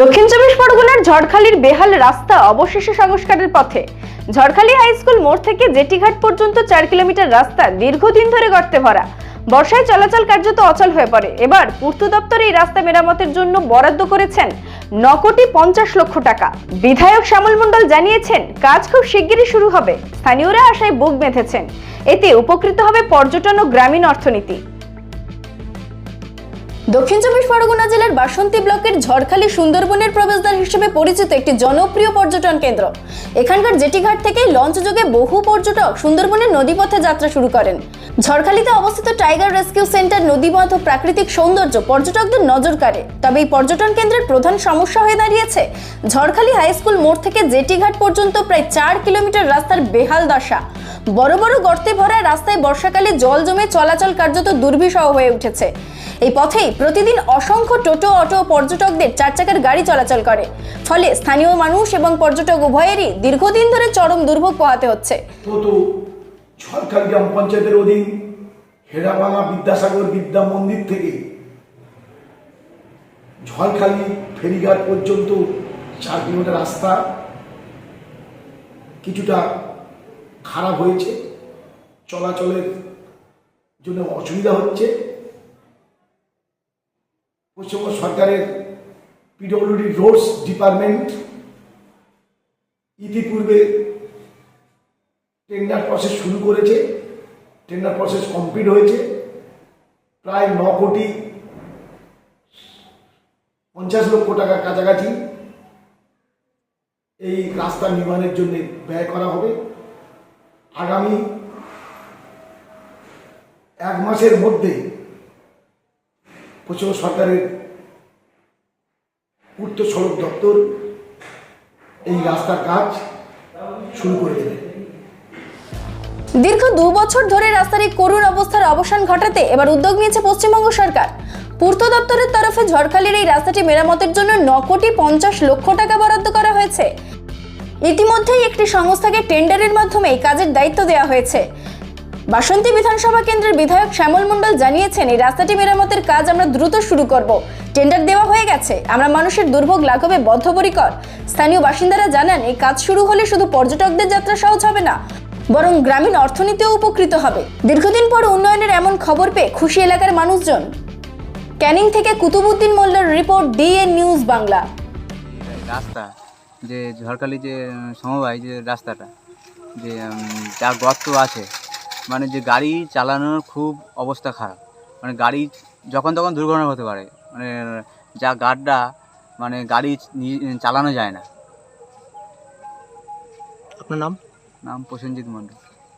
দক্ষিণ চব্বিশ পরগনার ঝড়খালির বেহাল রাস্তা অবশেষে সংস্কারের পথে। ঝড়খালি হাই স্কুল মোড় থেকে জেটিঘাট পর্যন্ত চার কিলোমিটার রাস্তা দীর্ঘদিন ধরে গর্তে ভরা। বর্ষায় চলাচল কার্যত অচল হয়ে পড়ে। এবার পূর্ত দপ্তর এই রাস্তা মেরামতের জন্য বরাদ্দ করেছেন ন কোটি পঞ্চাশ লক্ষ টাকা। বিধায়ক শ্যামল মণ্ডল জানিয়েছেন, কাজ খুব শিগগিরই শুরু হবে। স্থানীয়রা আশায় বুক বেঁধেছেন। এতে উপকৃত হবে পর্যটন ও গ্রামীণ অর্থনীতি। দক্ষিণ চব্বিশ পরগনা জেলার বাসন্তী ব্লকের ঝড়খালি সুন্দরবনের প্রবেশদ্বার হিসেবে পরিচিত একটি জনপ্রিয় পর্যটন কেন্দ্র। এখানকার জেটিঘাট থেকে লঞ্চ যোগে বহু পর্যটক সুন্দরবনের নদীপথে যাত্রা শুরু করেন। ঝড়খালিতে অবস্থিত টাইগার রেস্কিউ সেন্টার নদীপথ ও প্রাকৃতিক সৌন্দর্য পর্যটকদের নজর কাড়ে। তবে এই পর্যটন কেন্দ্রের প্রধান সমস্যা হয়ে দাঁড়িয়েছে, ঝড়খালি হাই স্কুল মোড় থেকে জেটিঘাট পর্যন্ত প্রায় চার কিলোমিটার রাস্তার বেহাল দশা। বড় বড় গর্তে ভরা রাস্তায় বর্ষাকালে জল জমে চলাচল কার্যত দুর্বিষহ হয়ে উঠেছে। এই পথেই প্রতিদিন অসংখ্য টোটো, অটো পর্যটকদের চার চাকার গাড়ি চলাচল করে। ফলে স্থানীয় মানুষ এবং পর্যটক উভয়েরই দীর্ঘদিন ধরে চরম দুর্ভোগ পোহাতে হচ্ছে। সরকার গ্রাম পঞ্চায়েতের অধীন বিদ্যাসাগর বিদ্যা মন্দির থেকে ঝড়খালি, ফেরিঘাট পর্যন্ত চার কিলোমিটার রাস্তা, কিছুটা খারাপ হয়েছে, চলাচলের জন্য অসুবিধা হচ্ছে। পশ্চিমবঙ্গ সরকারের পিডব্লিউডি রোডস ডিপার্টমেন্ট ইতিপূর্বে টেন্ডার প্রসেস শুরু করেছে টেন্ডার প্রসেস কমপ্লিট হয়েছে। প্রায় ন কোটি পঞ্চাশ লক্ষ টাকার কাছাকাছি এই রাস্তা নির্মাণের জন্য ব্যয় করা হবে। আগামী এক মাসের মধ্যে পশ্চিমবঙ্গ সরকারের পূর্ত সড়ক দপ্তর এই রাস্তার কাজ শুরু করে দেবে। দীর্ঘ দু বছর ধরে রাস্তার এই করুণ অবস্থার অবসান ঘটাতে এবার উদ্যোগ নিয়েছে পশ্চিমবঙ্গ সরকার। পূর্ত দপ্তরের তরফে ঝড়খালির এই রাস্তাটি মেরামতের জন্য ন কোটি পঞ্চাশ লক্ষ টাকা বরাদ্দ করা হয়েছে। ইতিমধ্যেই একটি সংস্থাকে টেন্ডারের মাধ্যমে এই কাজের দায়িত্ব দেওয়া হয়েছে। বাসন্তী বিধানসভা কেন্দ্রের বিধায়ক শ্যামল মণ্ডল জানিয়েছেন, এই রাস্তাটি মেরামতের কাজ আমরা দ্রুত শুরু করব। টেন্ডার দেওয়া হয়ে গেছে। আমরা মানুষের দুর্ভোগ লাঘবে বদ্ধপরিকর। স্থানীয় বাসিন্দারা জানান, এই কাজ শুরু হলে শুধু পর্যটকদের যাত্রা সহজ হবে না, বরং গ্রামীণ অর্থনীতিও উপকৃত হবে। দীর্ঘদিন পর উন্নয়নের এমন খবর পেয়ে খুশি এলাকার মানুষজন। ক্যানিং থেকে কুতুবুদ্দিন মোল্লার রিপোর্ট, ডিএন নিউজ বাংলা। রাস্তা যে ঝড়খালি যে সমবায় যে রাস্তাটা যে যা গর্ত আছে মানে যে গাড়ি চালানোর খুব অবস্থা খারাপ। মানে গাড়ি যখন তখন দুর্ঘটনা হতে পারে মানে যা গাড্ডা মানে গাড়ি চালানো যায় না। আপনার নাম? নাম প্রসেনজিৎ মণ্ডল।